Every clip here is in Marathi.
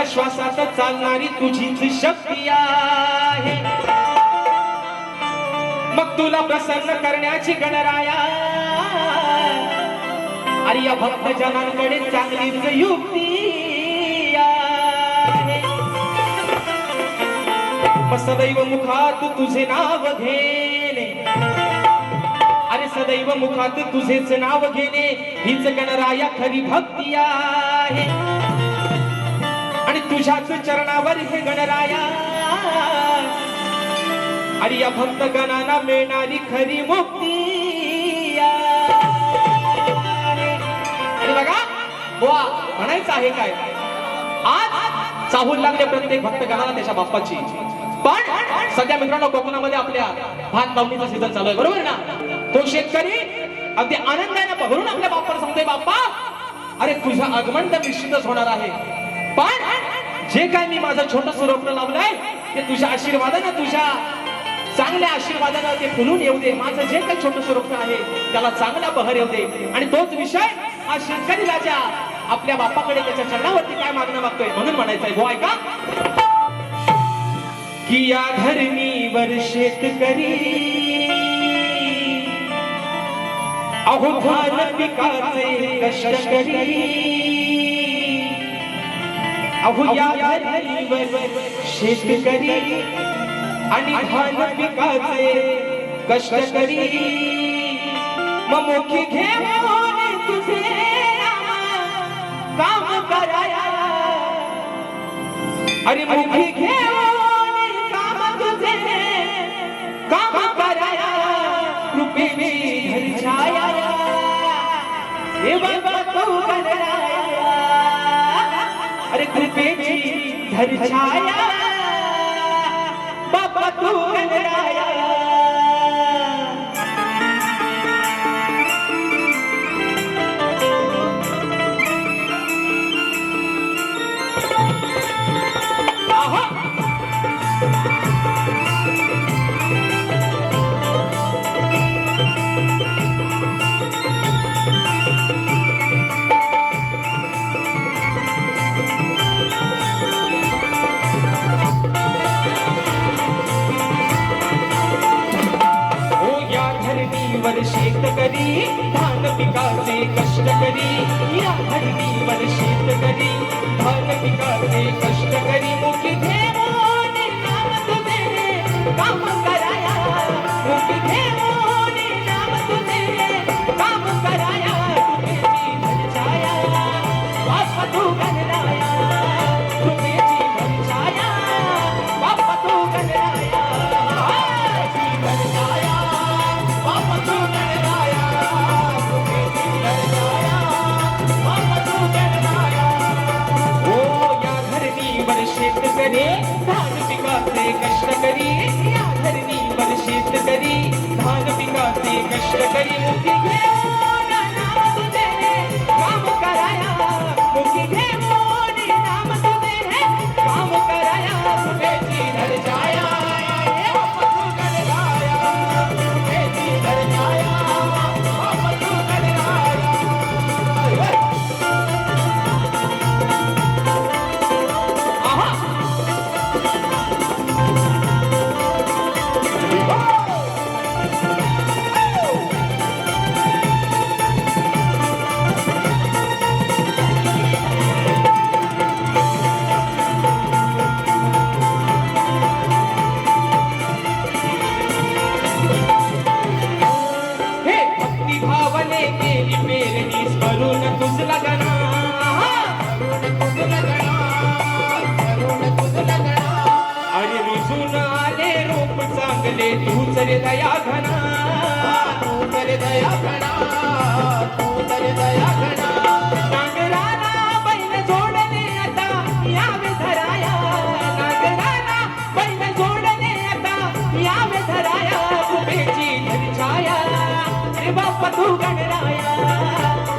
की श्वासात चालणारी तुझीच शक्ती आहे. मग तुला प्रसन्न करण्याची गणराया. अरे या भक्त जनांकडे चांगलीच युक्ती सदैव मुखात तुझे नाव घेणे. अरे सदैव मुखात तुझेच नाव घेणे हीच गणराया खरी भक्ती आहे. आणि तुझ्याच चरणावर हे गणराया. आणि या भक्त गणांना मिळणारी खरी मुक्ती आणि बघा बुवा म्हणायचं आहे काय? आज चाहूल लागले प्रत्येक भक्त गणाला त्याच्या बाप्पाची. पण सध्या मित्रांनो कोकणामध्ये आपल्या भात लावणीचा सीझन चालू आहे बरोबर ना? तो शेतकरी अगदी आनंदाने भरून आपल्या बाप्पाला सांगतोय बाप्पा अरे तुझं आगमन तर निश्चितच होणार आहे. पण जे काय मी माझं छोटस रोपण लावलंय ते तुझ्या आशीर्वादानं तुझ्या चांगल्या आशीर्वादानं ते फुलून येऊ दे. माझं जे काही छोटस रोपण आहे त्याला चांगला बहर येऊ दे. आणि तोच विषय हा शेतकरी राजा आपल्या बाप्पाकडे त्याच्या चरणावरती काय मागणं मागतोय म्हणून म्हणायचंय गो ऐका. की या धरणीवर शेतकरी अहो धान पिकाचे कष्ट शेतकरी आणि धान पिकाचे कष्ट करी मग मुखी घेऊन तुझे काम कराया अरे मुखी घेऊन अरे कृपेची धरी छाया बाबा तू कराया करी धान पिकाचे कष्ट करी या धरणीवर शेतकरी धान पिकाचे कष्ट करी या धरणीवर शेतकरी धान पिकाचे कष्ट करी भावने केली पेरणी स्मरून तुझ लगना आणि रुजून आले रूप चांगले तूच रे दया घना। तू रे दया घना तू रे दया घना। तू गणराया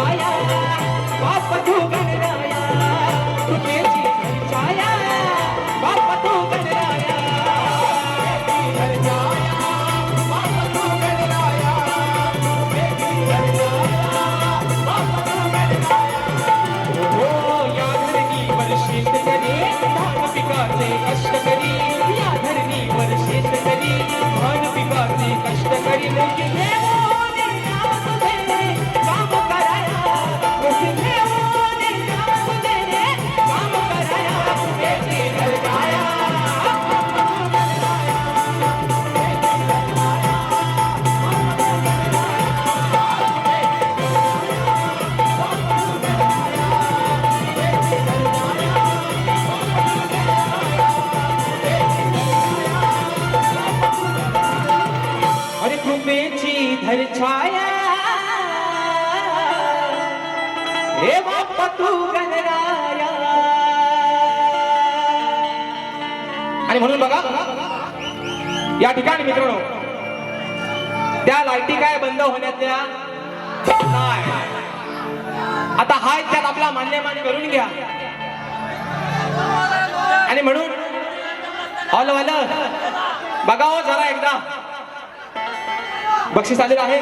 छाया बाप तू आणि म्हणून बघा या ठिकाणी मित्रांनो त्या लाईटी काय बंद होण्यातल्या? आता हाय त्यात आपला मान्यमान करून घ्या. आणि म्हणून हॉलवालं बघा हो जरा एकदा. बक्षीस आलेलं आहे.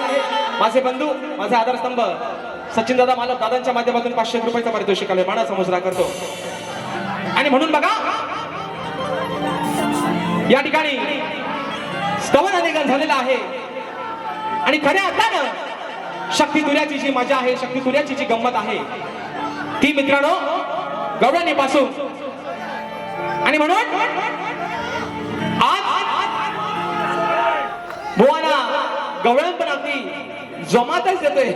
माझे बंधू माझे आधारस्तंभ. सचिन दादा मालक दादांच्या माध्यमातून पाचशे रुपयाचा पारितोषिक आले म्हणा मुजरा करतो. आणि म्हणून बघा या ठिकाणी स्तवन अनेकन झालेला आहे. आणि खऱ्या अर्थानं शक्ती तुऱ्याची जी मजा आहे शक्ती तुऱ्याची जी गंमत आहे ती मित्रांनो गवळणी पासून आणि म्हणून आज बुवाना गवळण पण अगदी जमातच देतोय.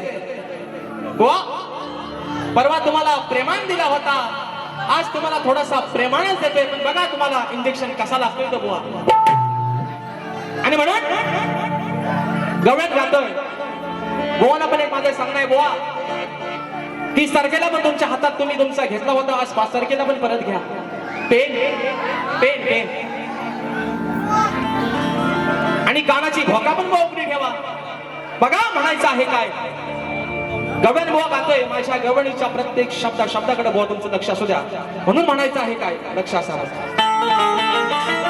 परवा तुम्हाला प्रेमान दिला होता. आज तुम्हाला थोडासा प्रेमानच देतोय पण बघा तुम्हाला इंजेक्शन कसा लागतोय तो बुवा. आणि म्हणून गवळ्यात जातोय. बुवाला पण एक माझं सांगणं आहे बुवा. तीस तारखेला पण तुमच्या हातात तुम्ही तुमचा घेतला होता आज पाच तारखेला पण परत घ्या. Pen pen pen. आणि कानाची घोका पण बुवा ठेवा. बघा म्हणायचं आहे काय. गवळण बुवा गातोय माझ्या गवणीच्या प्रत्येक शब्दा शब्दाकडे बुवा तुमचं लक्ष असू द्या. म्हणून म्हणायचं आहे काय? लक्ष असावं.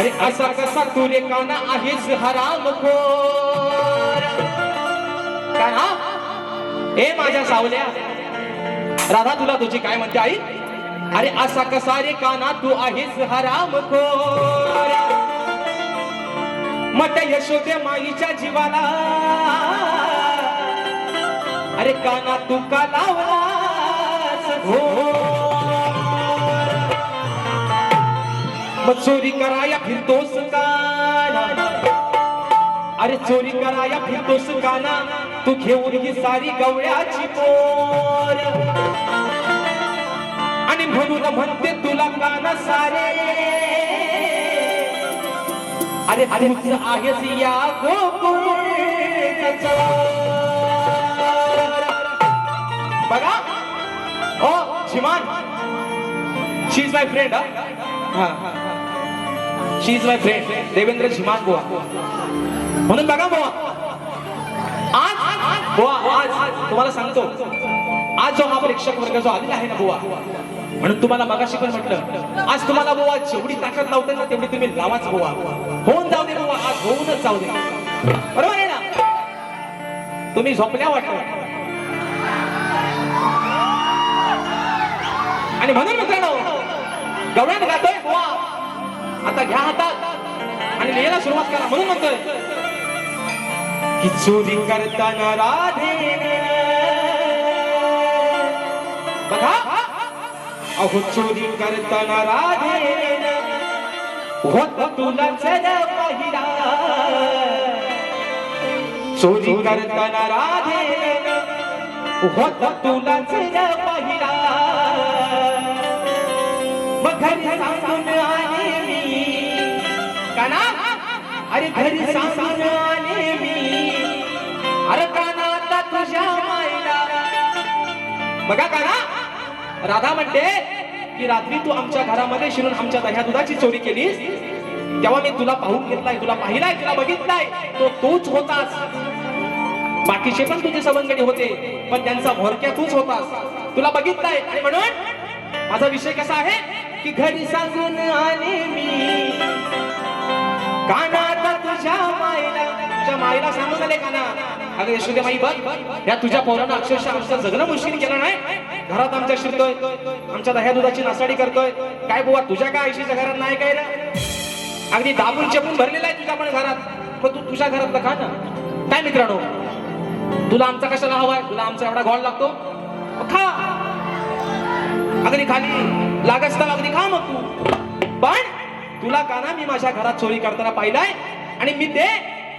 अरे असा कसा तुरे काना आहेस हराम खोर? काय हा? ए माझ्या सावल्या राधा तुला तुझी काय म्हणते आई? अरे असा कसा रे काना तू आहेस हराम खोर? मत यशोदे माईच्या जीवाला. अरे काना तू का लावलास? हो. मग चोरी कराया फिरतोस काना अरे चोरी कराया फिरतोस काना तू घेऊन ही सारी गवळ्याची पोर. आणि म्हणून म्हणते तुला काना सारे? अरे अरे आहेस या बघा. हो शिमान शी इज माय फ्रेंड हा. She is my friend Devendra झिमान बुवा म्हणून बघा बुवा आज बुवा आज तुम्हाला सांगतो आज जो हा प्रेक्षक वर्ग जो आलेला आहे ना बुवा म्हणून तुम्हाला मगाशी पण म्हटलं आज तुम्हाला बुवा जेवढी ताकद लावते ना तेवढी तुम्ही लावाच बुवा होऊन जाऊ दे बुवा आज होऊनच जाऊ दे. बरोबर आहे ना? तुम्ही झोपल्या वाटत. आणि म्हणून मित्रांनो गवळ्यात गातोय बुवा आता घ्या हातात आणि लिहायला सुरुवात करा. म्हणून म्हणतोय. की चोरी करताना राधे बघा. अहो चोरी करताना राधे होत तुला पहिला. चोरी करताना राधे होत तुला पहिला. मग काना अरे घरी सांगून मी. अरे काना आता तुझ्या मायला. बघा काना राधा म्हणते की रात्री तू आमच्या घरामध्ये शिरून आमच्या दह्या दुधाची चोरी केलीस? तेव्हा मी तुला पाहून घेतलाय तुला पाहिलाय तुला बघितलाय. तो तूच होतास. बाकीचे पण तुझे सवंगडी होते पण त्यांचा भोरक्या तूच होतास. तुला बघितलाय. आणि म्हणून माझा विषय कसा आहे? की घरी सांगून आले मी. कानात तुझ्या मायला तुझ्या मायला सांगून आले काना. अगं यशोदे माई बघ या तुझ्या पोरानं अक्षरशः आमचं जगणं मुश्किल केलं नाही. घरात आमच्या शिरतोय आमच्या दह्या दुधाची नासाडी करतोय. काय बुवा तुझ्या काय आयशीच्या घरात नाही काय ना? अगदी दाबून चपून भरलेला आहे तुझ्या पण घरात. पण तू तुझ्या घरात खा ना. काय मित्रांनो? तुला आमचा कशाला हवाय तुला आमचा एवढा घोळ लागतो? खा. अगदी खाली. लागत तर अगदी खा मग तू. तुला का ना मी माझ्या घरात चोरी करताना पाहिलाय? आणि मी ते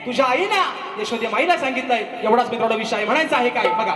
तुझ्या आईला यशोदे माईला सांगितलंय. एवढाच मित्रांनो विषय म्हणायचा आहे काय? बघा.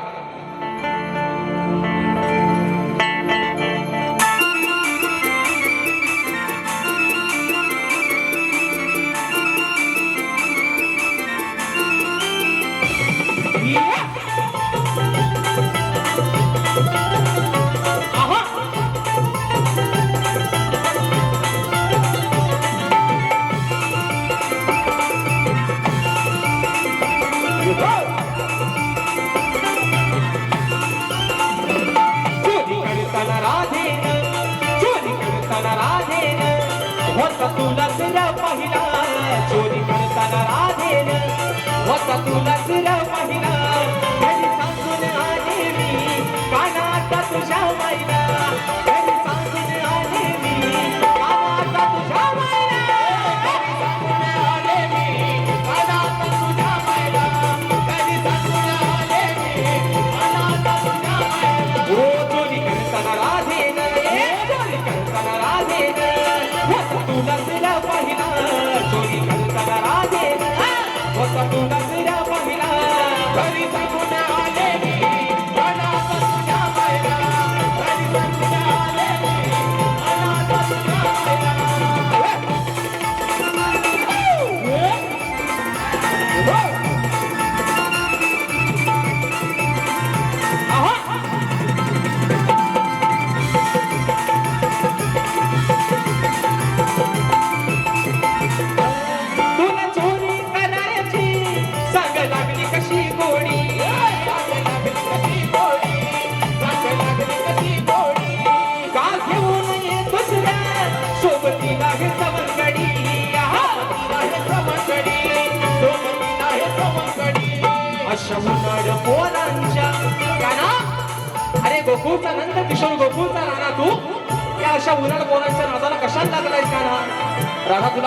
करताना राधेन होता तुला तुला पहिला चोरी करताना राधेन होता तुला तुला पहिला घरी सांगून आले मी कानात तुझ्या महिला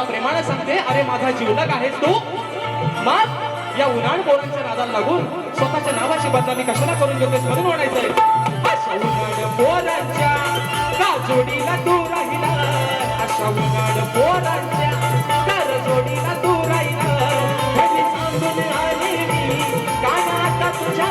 प्रेमाने सांगते अरे माझा जीवलग आहेस तू? मग या उन्हाळ पोरांच्या नादाला लागून. स्वतःच्या नावाची बदनामी कशाला करून घेतोस म्हणून म्हणायचंय. अशा उन्हाळ पोरांच्या का जोडीला तू राहिला. अशा उन्हाळ पोरांच्या कर जोडीला तू राहिला. घरी सांगून आले मी कानात तुझ्या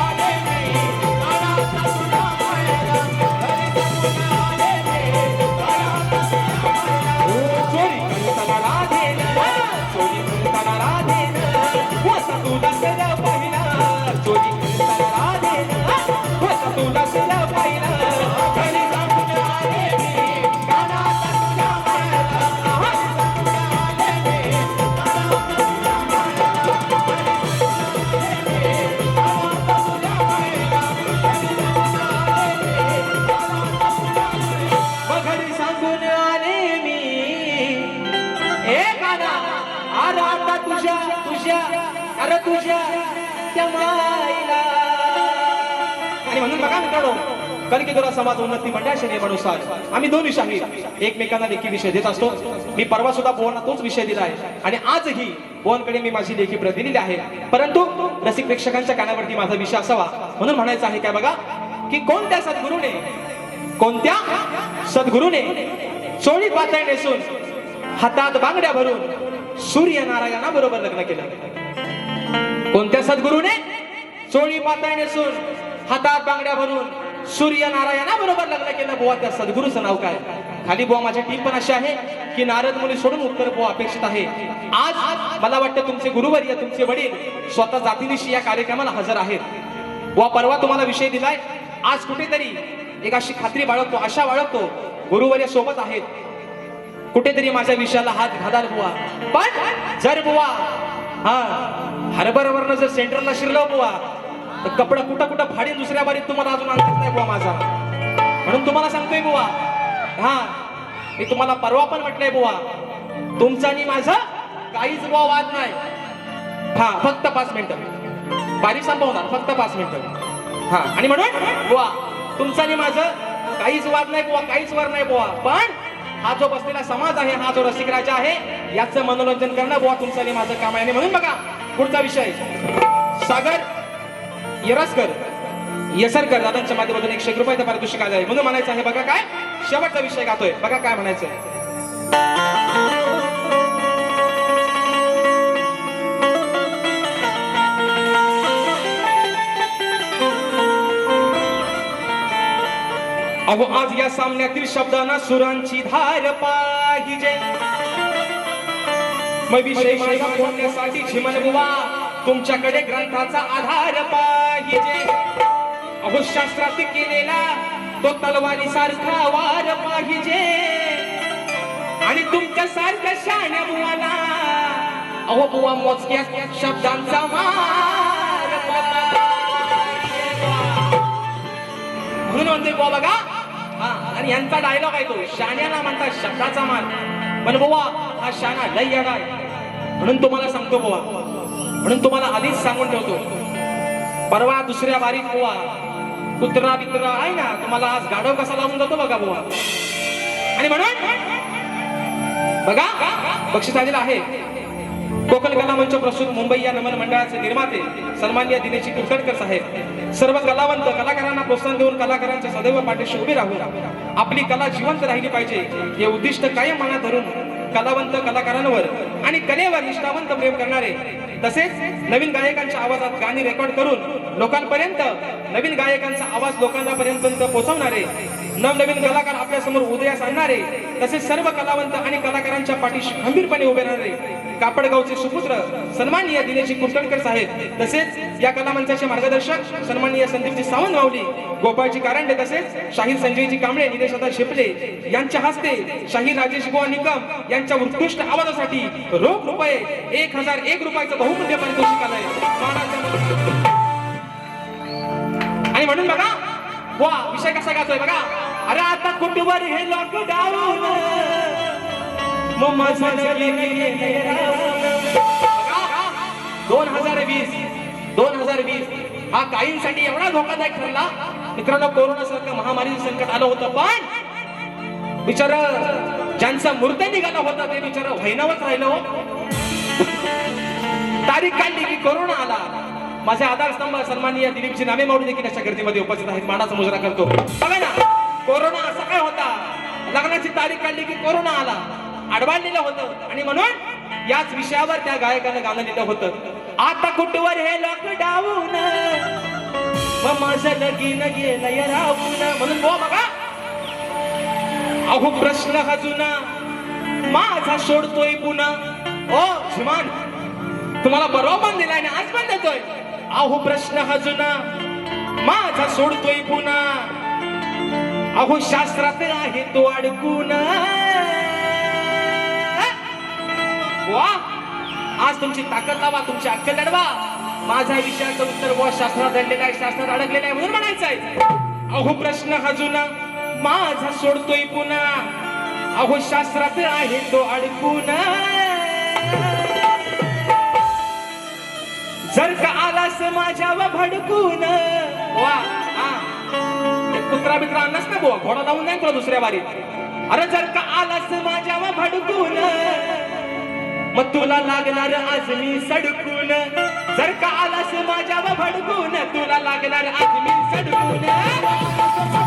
आणि म्हणून बघा मित्रांनो तुला समाज उन्नती मंडळाच्या नियमानुसार आम्ही दोन विषय एकमेकांना लेखी विषय देत असतो. मी परवा सुद्धा बोवांना तोच विषय दिला आहे. आणि आजही पोहनकडे मी माझी लेखी प्रत दिलेली आहे. परंतु रसिक प्रेक्षकांच्या कानावरती माझा विषय असावा म्हणून म्हणायचं आहे काय बघा की कोणत्या सद्गुरूने कोणत्या सद्गुरूने चोळी पातळी नेसून हातात बांगड्या भरून सूर्यनारायणा बरोबर लग्न केलं? कोणत्या सद्गुरूने चोळी पातळी नेसून हातात बांगड्या भरून सूर्य बरोबर लग्न केलं बुवा त्या सद्गुरूचं नाव काय? खाली बुवा माझी टीम पण अशी आहे की नारद मुली सोडून उत्तर बुवा अपेक्षित आहे. आज मला वाटतं तुमचे गुरुवर्य तुमचे वडील स्वतः जातीनिशी या कार्यक्रमाला हजर आहेत. बुवा परवा तुम्हाला विषय दिलाय. आज कुठेतरी एक अशी खात्री बाळगतो आशा बाळगतो गुरुवर्य सोबत आहेत. कुठेतरी माझ्या विषयाला हात घालाल बुवा. पण जर बुवा हा हरभरावरनं जर सेंटरला शिरलो बुवा तर कपडा कुठं कुठं फाडीन दुसऱ्या बारीत तुम्हाला अजून अंदाज नाही बुवा माझा म्हणून तुम्हाला सांगतोय बुवा. हा मी तुम्हाला परवा पण म्हटलंय बुवा. तुमचा आणि माझं काहीच बुवा वाद नाही. हा फक्त पाच मिनिटं. बारी संपवणार फक्त पाच मिनिटं. हा आणि म्हणून बुवा तुमचा आणि माझं काहीच वाद नाही बुवा काहीच वाद नाही बुवा. पण हा जो बसलेला समाज आहे हा जो रसिक राजा आहे याचं मनोरंजन करणं बुवा तुमचं आणि माझं काम आहे. आणि म्हणून बघा पुढचा विषय. सागर यरसकर येसरकर दादांच्या माध्यमातून एकशे एक रुपयाचं पारितोषिक आलं आहे म्हणून म्हणायचं आहे बघा काय? शेवटचा विषय गातोय. बघा काय म्हणायचंय अहो आज या सामन्यातील शब्दांना सुरांची धार पाहिजे. मग विषय माझा बोलण्यासाठी झिमन बुवा तुमच्याकडे ग्रंथाचा आधार पाहिजे. अहो शास्त्रात केलेला तो तलवारी सारखा वार पाहिजे. आणि तुमच्या सारख्या शाण्या बुवाला अहो बुवा मोजक्या शब्दांचा वार म्हणून म्हणते बुवा बघा. हा आणि यांचा डायलॉग आहे तो. शाण्याला म्हणतात शब्दाचा मान पण बुवा हा शाणा लय येणार म्हणून तुम्हाला सांगतो बुवा म्हणून तुम्हाला आधीच सांगून ठेवतो. परवा दुसऱ्या बारीत बुवा कुत्रा बित्रा आहे ना तुम्हाला आज गाढव कसा लावून जातो बघा बुवा. आणि म्हणून बघा बक्षीस आलेलं आहे. कोकण कला मंच प्रस्तुत मुंबई या नमन मंडळाचे निर्माते सन्मान्य दिनेशी कुलकर्णकर साहेब. सर्व कलावंत कलाकारांना प्रोत्साहन देऊन कलाकारांच्या सदैव पाठीशी उभे राहून आपली कला जिवंत राहिली पाहिजे हे उद्दिष्ट कायम मनात धरून कलावंत कलाकारांवर आणि कलेवर निष्ठावंत प्रेम करणारे तसेच नवीन गायकांच्या आवाजात गाणी रेकॉर्ड करून लोकांपर्यंत नवीन गायकांचा आवाज लोकांना पर्यंत पोहोचवणारे नवनवीन कलाकार आपल्यासमोर उदयास आणणारे तसेच सर्व कलावंत आणि कलाकारांच्या पाठीशी खंबीरपणे उभे राहणारे कापडगावचे सुपुत्र सन्माननीय दिनेशजी कुलकर्णकर साहेब तसेच या कलामंचाचे मार्गदर्शक सन्माननीय संदीपजी सावंत माऊली गोपाळजी कारंडे तसेच शाहीर संजयजी कांबळे निलेशदा शिपले यांच्या हस्ते शाहीर राजेश गोवा निकम यांच्या उत्कृष्ट आवाजासाठी रोख रुपये एक हजार एक रुपयाचं बहुमूल्य पारितोषिक आलंय. आणि म्हणून बघा वा विषय कसा गातोय बघा. अरे आता कुटुंबर हे लॉकडाऊन दोन हजार वीस दोन हजार वीस हा काहींसाठी एवढा धोकादायक ठरला. मित्रांनो कोरोना सारखं महामारीचं संकट आलं होतं पण बिचार ज्यांचा मूर्त निघाला होता ते बिचार वैनवत राहिलं हो. तारीख काढली की कोरोना आला. माझे आधारस्तंभ सन्माननीय दिलीपजी नामे मावडी देखील अशा गर्दीमध्ये उपस्थित आहेत. मानाचा मुजरा करतो. बघा ना कोरोना असा काय होता? लग्नाची तारीख काढली की कोरोना आला. अडवाणलेलं होतं. आणि म्हणून याच विषयावर त्या गायकानं गाणं लिहिलं होतं. आता कुठवर हे लॉकडाऊन मग माझं लगीन गेलं राहून. म्हणून हो बो बघा अहो प्रश्न हा जुना. माझा सोडतोय पुन्हा. ओ झिमान तुम्हाला बरोबर पण दिलाय आणि आज पण देतोय. अहो प्रश्न हा जुना. माझा सोडतोय पुन्हा. अहो शास्त्रात आहे तो अडकून. वा आज तुमची ताकद लावा तुमची अक्कल लढवा. माझ्या विषयाचं उत्तर व शास्त्रात दडलेलं आहे शास्त्रात अडकलेलं आहे म्हणून म्हणायचं आहे अहो प्रश्न हा जुना माझा सोडतोय पुन्हा. अहो शास्त्रात आहे तो अडकून. जर का आलास माझ्यावर भडकून. वा कुत्रा बित्रा आणलास ना बुवा घोडा लावून नाही तुला दुसऱ्या बारीत अरे जर का आलास माझ्यावर भडकून. मग तुला लागणार आज मी सडकून. जर का आलास माझ्या भडकून तुला लागणार आज मी सडकून.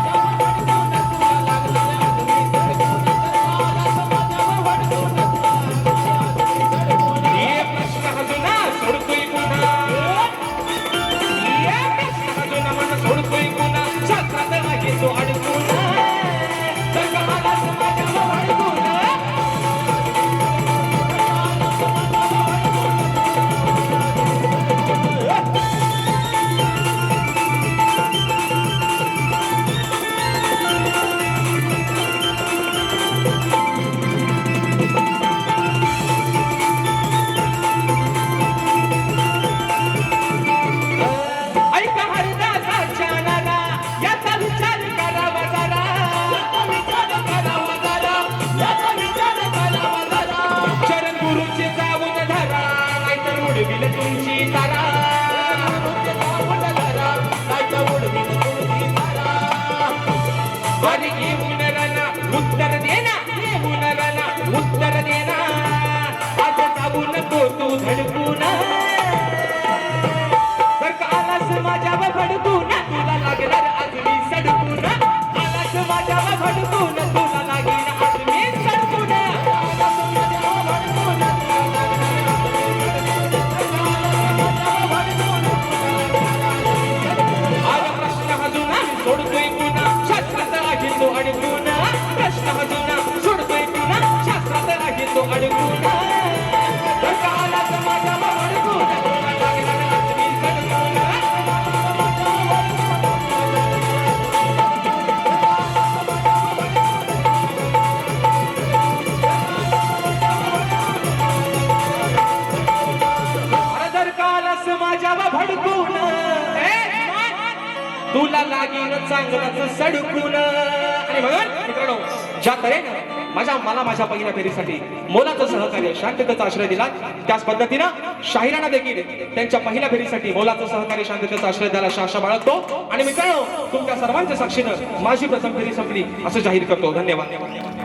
आणि घेऊन राना तुला लागीन चांगलंच सडकून. आणि म्हणून मित्रांनो ज्या तऱ्हेनं माझ्या मला माझ्या पहिल्या फेरीसाठी मोलाचं सहकार्य शांततेचा आश्रय दिला त्याच पद्धतीनं शाहिरांना देखील त्यांच्या पहिल्या फेरीसाठी मोलाचं सहकार्य शांततेचा आश्रय द्यायला शाशा बाळगतो. आणि मित्रांनो तुमच्या सर्वांच्या साक्षीनं माझी प्रथम फेरी संपली असं जाहीर करतो. धन्यवाद.